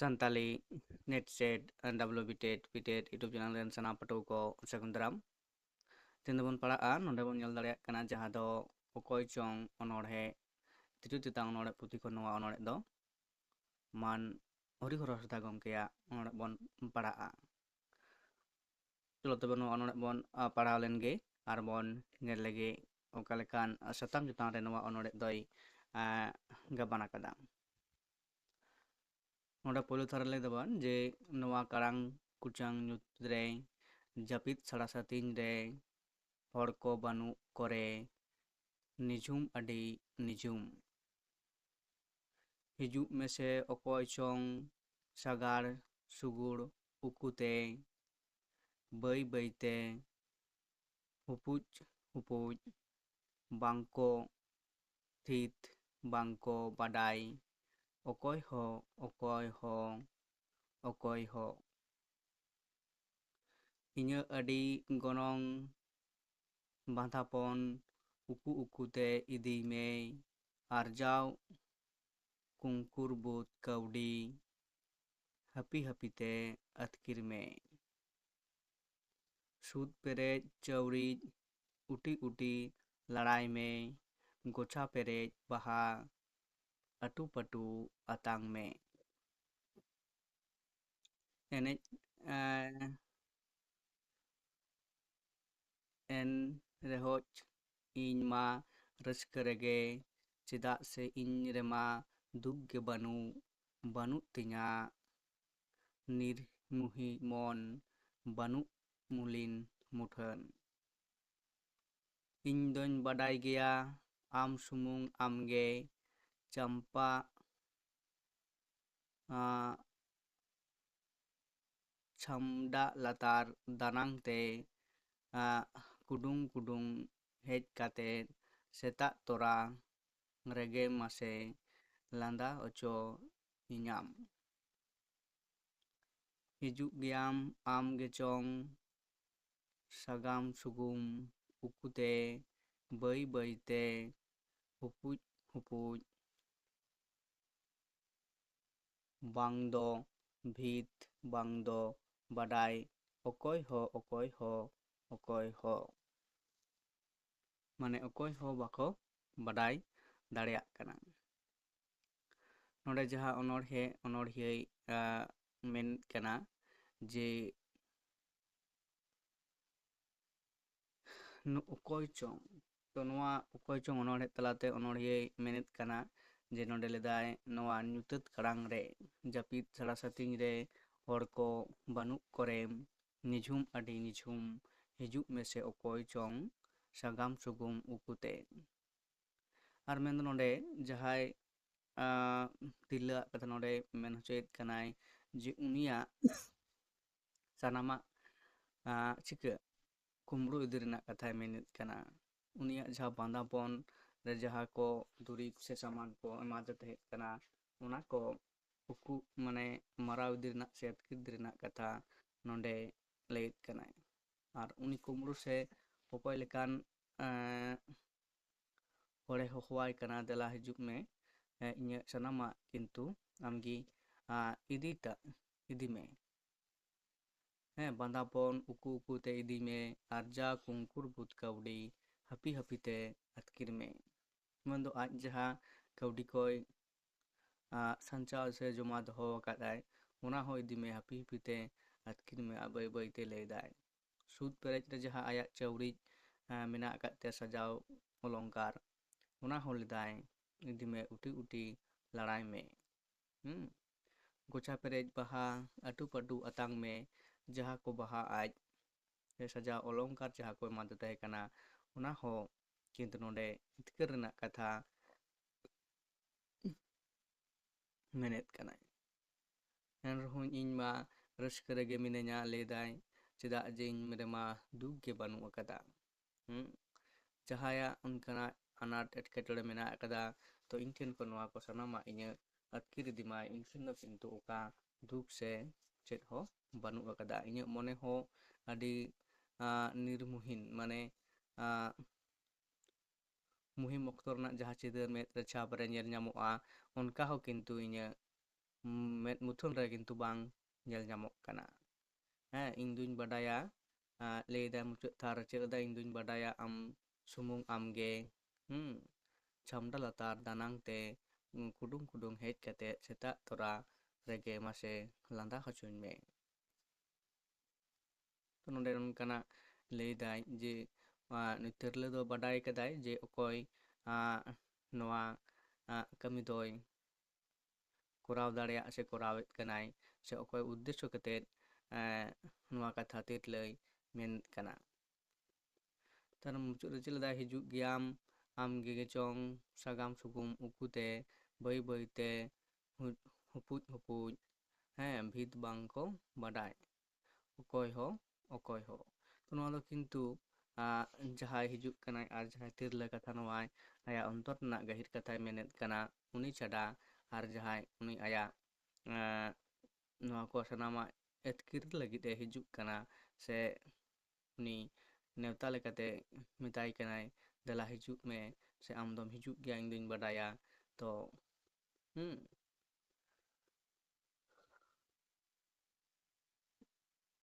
Santali, Netset, NWBTET, BTET, YouTube channel dan sana sekunderam. Tentu pun pada an, noda pun nyel dari kena jahado, pokoi cong, onor he, tiju titang onor putih kono wa onor do. Man, ori koro sata gom bon onor pun pada an. Tulo tebe no onor pun eh, pada alen ge, ar pun nyel lege, okalekan, eh, setam titang renowa onor doi, eh, gabana kadang. ᱱᱚᱰᱮ ᱯᱳᱭᱞᱳ ᱛᱷᱟᱨᱟ ᱞᱮ ᱫᱟᱵᱟᱱ ᱡᱮ ᱱᱚᱣᱟ ᱠᱟᱲᱟᱝ ᱠᱩᱪᱟᱝ ᱧᱩᱛ ᱨᱮ ᱡᱟᱹᱯᱤᱫ ᱥᱟᱲᱟ ᱥᱟᱛᱤᱧ ᱨᱮ ᱦᱚᱲ ᱠᱚ ᱵᱟᱹᱱᱩᱜ ᱠᱚᱨᱮ ᱱᱤᱡᱷᱩᱢ ᱟᱹᱰᱤ ᱱᱤᱡᱷᱩᱢ ᱦᱤᱡᱩᱜ ᱢᱮᱥᱮ ᱚᱠᱚᱭ ᱪᱚᱝ ᱥᱟᱜᱟᱲ ᱥᱩᱜᱩᱲ ᱩᱠᱩᱛᱮ ᱵᱟᱹᱭ ᱵᱟᱹᱭᱛᱮ ᱦᱩᱯᱩᱡ ᱦᱩᱯᱩᱡ ᱵᱟᱝᱠᱚ ᱛᱷᱤᱛ ᱵᱟᱝᱠᱚ ᱵᱟᱰᱟᱭ অকয় হ অকয় হ অকয় হ ᱤᱧᱟᱹᱜ ᱟᱹᱰᱤ ᱜᱚᱱᱚᱝ ᱵᱟᱸᱫᱷᱟᱯᱚᱱ ᱩᱠᱩ ᱩᱠᱩᱛᱮ ᱤᱫᱤ ᱢᱮᱭ ᱟᱨᱡᱟᱣ ᱠᱩᱝᱠᱩᱨ ᱵᱩᱫ ᱠᱟᱹᱣᱰᱤ ᱦᱟᱹᱯᱤ ᱦᱟᱹᱯᱤᱛᱮ ᱟᱹᱛᱠᱤᱨ ᱢᱮ ᱥᱩᱫ ᱯᱮᱨᱮᱡ ᱪᱟᱹᱣᱨᱤᱡ ᱩᱴᱤ ᱩᱴᱤ ᱞᱟᱲᱟᱭ ᱢᱮ ᱜᱚᱪᱷᱟ ᱯᱮᱨᱮᱡ ᱵᱟᱦᱟ atu patu atang me eh, ene it, uh, and rehoch in ma raskarege cida se in rema dugge banu banu tinya nir muhi mon banu mulin muthan in don badai gea am sumung am ge Jampa uh, ah, Chamda latar danang te uh, ah, kudung kudung head kate seta tora ngerege mase landa ojo inyam hijuk giam am gechong sagam sugum ukute bai bai te hupuj hupuj ᱵᱟᱝ ᱫᱚ ᱵᱷᱤᱛ ᱵᱟᱝ ᱫᱚ ᱵᱟᱰᱟᱭ ᱚᱠᱚᱭ ᱦᱚᱸ ᱚᱠᱚᱭ ᱦᱚᱸ ᱚᱠᱚᱭ ᱦᱚᱸ ᱢᱟᱱᱮ ᱚᱠᱚᱭ ᱦᱚᱸ ᱵᱟᱠᱚ ᱵᱟᱰᱟᱭ ᱫᱟᱲᱮᱭᱟᱜ ᱠᱟᱱᱟ ᱱᱚᱰᱮ ᱡᱟᱦᱟᱸ ᱚᱱᱚᱬᱦᱮ ᱚᱱᱚᱬᱦᱤᱭᱟᱹᱭ ᱢᱮᱱ ᱠᱟᱱᱟ ᱡᱮ ᱚᱠᱚᱭ ᱪᱚᱝ ᱛᱚ ᱱᱚᱣᱟ ᱚᱠᱚᱭ ᱪᱚᱝ ᱚᱱᱚᱬᱦᱮ ᱛᱟᱞᱟᱛᱮ ᱚᱱᱚᱬᱦᱤᱭᱟᱹᱭ ᱢᱮᱱᱮᱫ ᱠᱟᱱᱟ ᱡᱮ ᱱᱚᱰᱮ ᱞᱮᱫᱟᱭ ᱱᱚᱣᱟ ᱧᱩᱛᱟᱹᱛ ᱠᱟᱲᱟᱝ ᱨᱮ ᱡᱟᱹᱯᱤᱫ ᱥᱟᱲᱟ ᱥᱟᱹᱛᱤᱧ ᱨᱮ ᱦᱚᱲ ᱠᱚ ᱵᱟᱹᱱᱩᱜ ᱠᱚᱨᱮ ᱱᱤᱡᱷᱩᱢ ᱟᱹᱰᱤ ᱱᱤᱡᱷᱩᱢ ᱦᱤᱡᱩᱜ ᱢᱮᱥᱮ ᱚᱠᱚᱭ ᱪᱚᱝ ᱥᱟᱜᱟᱢ ᱥᱩᱜᱩᱢ ᱩᱠᱩᱛᱮ ᱟᱨ ᱢᱮᱱᱫᱚ ᱱᱚᱰᱮ ᱡᱟᱦᱟᱸᱭ ᱛᱤᱨᱞᱟᱹᱣᱟᱜ ᱠᱟᱛᱷᱟ ᱱᱚᱰᱮ ᱢᱮᱱ ᱦᱚᱪᱚᱭᱮᱫ ᱠᱟᱱᱟᱭ ᱡᱮ ᱩᱱᱤᱭᱟᱜ ᱥᱟᱱᱟᱢᱟᱜ ᱪᱤᱠᱟᱹ ᱠᱩᱢᱲᱩ ᱤᱫᱤ ᱨᱮᱱᱟᱜ ᱠᱟᱛᱷᱟᱭ ᱢᱮᱱᱮᱫ ᱠᱟᱱᱟ ᱩᱱᱤᱭᱟᱜ ᱡᱟᱦᱟᱸ ᱵᱟᱸᱫᱟᱯᱚᱱ दुरीब से सामान को एमाजेना को उकु माने मारा सेना कथा ना लाइ और उनी कुमरु से उपायन हड़े हवा दला हजू में इं सना किंतु इदीता इदी में हैं बंदापन उकु उकुते इदी में और जा कुंकुर बुद कौड़ी हपी हपीते अतकिर में तो आज से जमा दोकमे हापी हापीते अतकिन में बै बैते लैदाय सूद पेरेज जहाँ आया चौड़ी मेकते सजाव अलंकार इदिमे उटी उटी लड़ाई में हम्म, गोचा पेरेज बहा अटू पटू अतंग में जहाँ को बहा आज सजा अलंकार जहाँ को मददे ᱠᱤᱱᱛᱩ ᱱᱚᱰᱮ ᱡᱤᱛᱠᱟᱹᱨ ᱨᱮᱱᱟᱜ ᱠᱟᱛᱷᱟ ᱢᱮᱱᱮᱫ ᱠᱟᱱᱟᱭ ᱮᱱᱨᱮᱦᱚᱸ ᱤᱧ ᱢᱟ ᱨᱟᱹᱥᱠᱟᱹ ᱨᱮᱜᱮ ᱢᱤᱱᱟᱹᱧᱟ ᱞᱟᱹᱭᱫᱟᱭ ᱪᱮᱫᱟᱜ ᱡᱮ ᱤᱧ ᱨᱮᱢᱟ ᱫᱩᱠ ᱜᱮ ᱵᱟᱹᱱᱩᱜ ᱟᱠᱟᱫᱟ ᱡᱟᱦᱟᱸᱭᱟᱜ ᱚᱱᱠᱟᱱᱟᱜ ᱟᱱᱟᱴ ᱮᱴᱠᱮᱴᱚᱬᱮ ᱢᱮᱱᱟᱜ ᱟᱠᱟᱫᱟ ᱛᱚ ᱤᱧ ᱴᱷᱮᱱ ᱠᱷᱚᱱ ᱱᱚᱣᱟ ᱠᱚ ᱥᱟᱱᱟᱢᱟᱜ ᱤᱧᱟᱹᱜ ᱟᱹᱛᱠᱤᱨ ᱤᱫᱤᱢᱟᱭ ᱤᱧ ᱴᱷᱮᱱ ᱫᱚ ᱠᱤᱱᱛᱩ ᱚᱠᱟ ᱫᱩᱠ ᱥᱮ ᱪᱮᱫ ᱦᱚᱸ ᱵᱟᱹᱱᱩᱜ ᱟᱠᱟᱫᱟ ᱤᱧᱟᱹᱜ ᱢᱚᱱᱮ ᱦᱚᱸ ᱟᱹᱰᱤ ᱱᱤᱨᱢᱩᱦᱤᱱ ᱢᱟᱱᱮ muhim oktor na jaha cedar met ta chaba ra nyer nyamu a ah. on ka inya met mutun ra kintu bang nyer nyamu kana a eh, induin badaya a ah. ah, leida mutu ta ra cedar da induin badaya am sumung am ge hmm cham da la tar da nang te mm, kudung kudung het ka te seta tora ra ge ma se landa ka chun ne to kana leida je ᱛᱤᱨᱞᱟᱹ ᱫᱚ ᱵᱟᱰᱟᱭ ᱠᱟᱫᱟᱭ ᱡᱮ ᱚᱠᱚᱭ ᱱᱚᱣᱟ ᱠᱟᱹᱢᱤ ᱫᱚᱭ ᱠᱚᱨᱟᱣ ᱫᱟᱲᱮᱭᱟᱜ ᱥᱮ ᱠᱚᱨᱟᱣᱮᱫ ᱠᱟᱱᱟᱭ ᱥᱮ ᱚᱠᱚᱭ ᱩᱫᱽᱫᱮᱥᱥᱚ ᱠᱟᱛᱮᱫ ᱱᱚᱣᱟ ᱠᱟᱛᱷᱟ ᱛᱤᱨᱞᱟᱹᱭ ᱢᱮᱱ ᱠᱟᱱᱟ ᱛᱟᱨ ᱢᱩᱪᱟᱹᱫ ᱨᱮ ᱪᱮᱫ ᱞᱮᱫᱟᱭ ᱦᱤᱡᱩᱜ ᱜᱮᱭᱟᱢ ᱟᱢ ᱜᱮᱜᱮᱪᱚᱝ ᱥᱟᱜᱟᱢ ᱥᱩᱜᱩᱢ ᱩᱠᱩᱛᱮ ᱵᱟᱹᱭ ᱵᱟᱹᱭᱛᱮ ᱦᱩᱯᱩᱡ ᱦᱩᱯᱩᱡ ᱦᱮᱸ ᱵᱷᱤᱛ ᱵᱟᱝᱠᱚ ᱵᱟᱰᱟᱭ ᱚᱠᱚᱭ ᱦᱚᱸ ᱚᱠᱚᱭ ᱦᱚᱸ ᱱᱚᱣᱟ ᱫᱚ ᱠᱤᱱᱛᱩ तिरल कथा अंतर गहिर कथा मेन उनी चाडा और जहाँ आया को सामा एतकर लगे हजना से उनी नेवता लेकते मताई दला हजू में से आम हजू गया बाडा तो